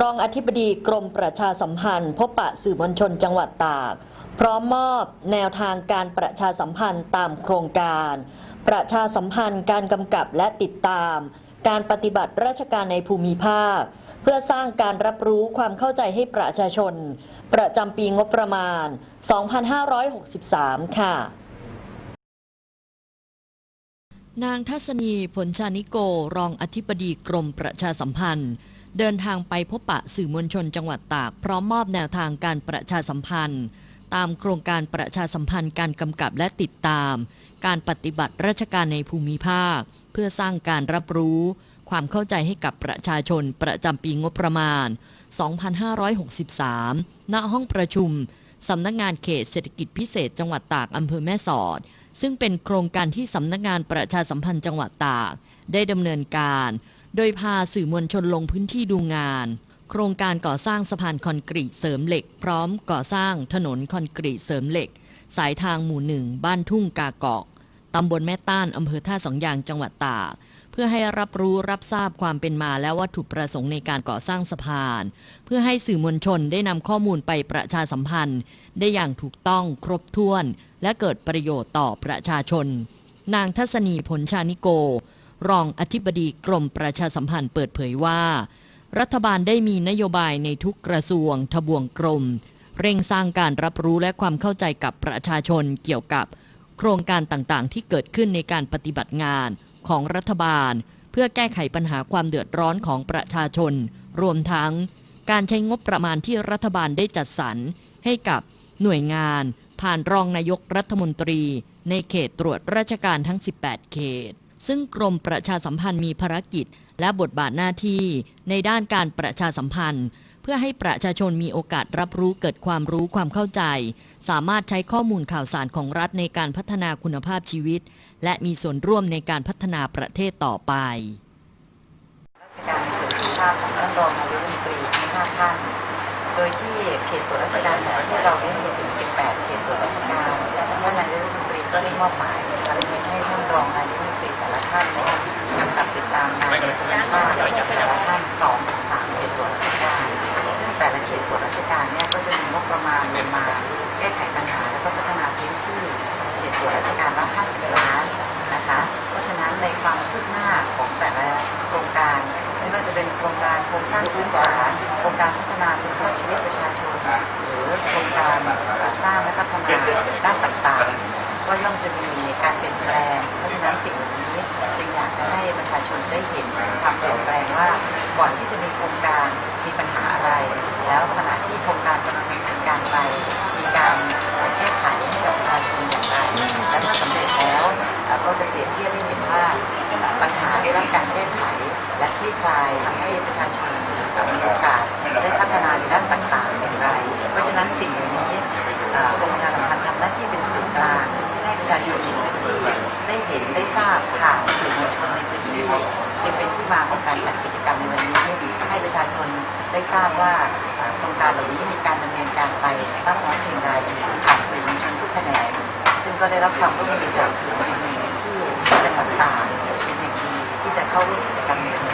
รองอธิบดีกรมประชาสัมพันธ์ พบปะสื่อมวลชนจังหวัดตาก พร้อมมอบแนวทางการประชาสัมพันธ์ตามโครงการ ประชาสัมพันธ์การกำกับและติดตาม การปฏิบัติราชการในภูมิภาค เพื่อสร้างการรับรู้ความเข้าใจให้ประชาชน ประจำปีงบประมาณ 2563 ค่ะนางทัศนีผลชานิโก รองอธิบดีกรมประชาสัมพันธ์ เดินทางไปพบปะสื่อมวลชนจังหวัดตาก พร้อมมอบแนวทางการประชาสัมพันธ์ ตามโครงการประชาสัมพันธ์การกำกับและติดตาม การปฏิบัติราชการในภูมิภาค เพื่อสร้างการรับรู้ ความเข้าใจให้กับประชาชนประจำปีงบประมาณ 2563 ณ ห้องประชุมสำนักงานเขตเศรษฐกิจพิเศษจังหวัดตากอำเภอแม่สอด ซึ่งเป็นโครงการที่สำนักงานประชาสัมพันธ์จังหวัดตาก ได้ดำเนินการ โดยพาสื่อมวลชนลงพื้นที่ดูงาน โครงการก่อสร้างสะพานคอนกรีตเสริมเหล็ก พร้อมก่อสร้างถนนคอนกรีตเสริมเหล็ก สายทางหมู่หนึ่งบ้านทุ่งกาเกอกตำบลแม่ต้านอำเภอท่าสองยางจังหวัดตากเพื่อให้รับรู้รับทราบความเป็นมาและวัตถุประสงค์ในการก่อสร้างสะพาน เพื่อให้สื่อมวลชนได้นำข้อมูลไปประชาสัมพันธ์ ได้อย่างถูกต้องครบถ้วน และเกิดประโยชน์ต่อประชาชน นางทัศนีผลชานิโก รองอธิบดีกรมประชาสัมพันธ์เปิดเผยว่า รัฐบาลได้มีนโยบายในทุกกระทรวง ทบวงกรม เร่งสร้างการรับรู้และความเข้าใจกับประชาชนเกี่ยวกับโครงการต่างๆ ที่เกิดขึ้นในการปฏิบัติงานของรัฐบาล เพื่อแก้ไขปัญหาความเดือดร้อนของประชาชน รวมทั้ง การใช้งบประมาณที่รัฐบาลได้จัดสรรให้กับหน่วยงานผ่านรองนายกรัฐมนตรี ในเขตตรวจราชการทั้ง 18 เขต ซึ่งกรมประชาสัมพันธ์มีภารกิจ และบทบาทหน้าที่ในด้านการประชาสัมพันธ์ เพื่อให้ประชาชนมีโอกาสรับรู้เกิดความรู้ความเข้าใจ สามารถใช้ข้อมูลข่าวสารของรัฐในการพัฒนาคุณภาพชีวิต และมีส่วนร่วมในการพัฒนาประเทศต่อไปราชการส่วนที่ภาคของท่านรองนายกรัฐมนตรีทั้งห้าท่าน โดยที่เขตตรวจราชการของประเทศเราเนี่ยมีถึง 18 เขตตรวจราชการ และท่านนายกรัฐมนตรีก็ได้มอบหมายภารกิจให้ท่านรองนายก ละท่านนะคะกำกับติดตามงานในภูมิภาคแต่ละท่านสองสามเขตตรวจราชการซึ่งแต่ละเขตตรวจราชการเนี่ยก็จะมีงบประมาณมาแก้ไขปัญหาและก็พัฒนาพื้นที่เขตตรวจราชการละ50ล้านนะคะ เพราะฉะนั้นในความคืบหน้าของแต่ละโครงการไม่ว่าจะเป็นโครงการโครงสร้างพื้นฐานโครงการพัฒนาคุณภาพชีวิตประชาชนหรือโครงการสร้างและพัฒนาด้านต่างๆ ก็ย่อมจะมีการเปลี่ยนแปลง เพราะฉะนั้นสิ่งเหล่านี้จึงอยากจะให้ประชาชนได้เห็นความเปลี่ยนแปลงว่าก่อนที่จะมีโครงการมีปัญหาอะไร แล้วขณะที่โครงการกำลังดำเนินการไปมีการแก้ไขให้กับประชาชนอย่างไรและถ้าสำเร็จแล้วก็จะเปรียบเทียบให้เห็นว่าปัญหาได้รับการแก้ไขและคลี่คลายทำให้ประชาชนมีโอกาสได้พัฒนาในด้านต่างๆอย่างไร ห็นได้ทราบผ่านสื่อมวลชนในพื้นที่จึงเป็นที่มาของการจัดกิจกรรมในวันนี้ให้ประชาชนได้ทราบว่าโครงการเหล่านี้มีการดำเนินการไปมางน้อยเพียงใดผ่านสื่อมวลชนทุกแขนงซึ่งก็ได้รับความร่วมมือจากสื่อมวลชนในที่และต่างๆเป็นอย่างดีที่จะเข้าร่วมกิจกรรมในวันนี้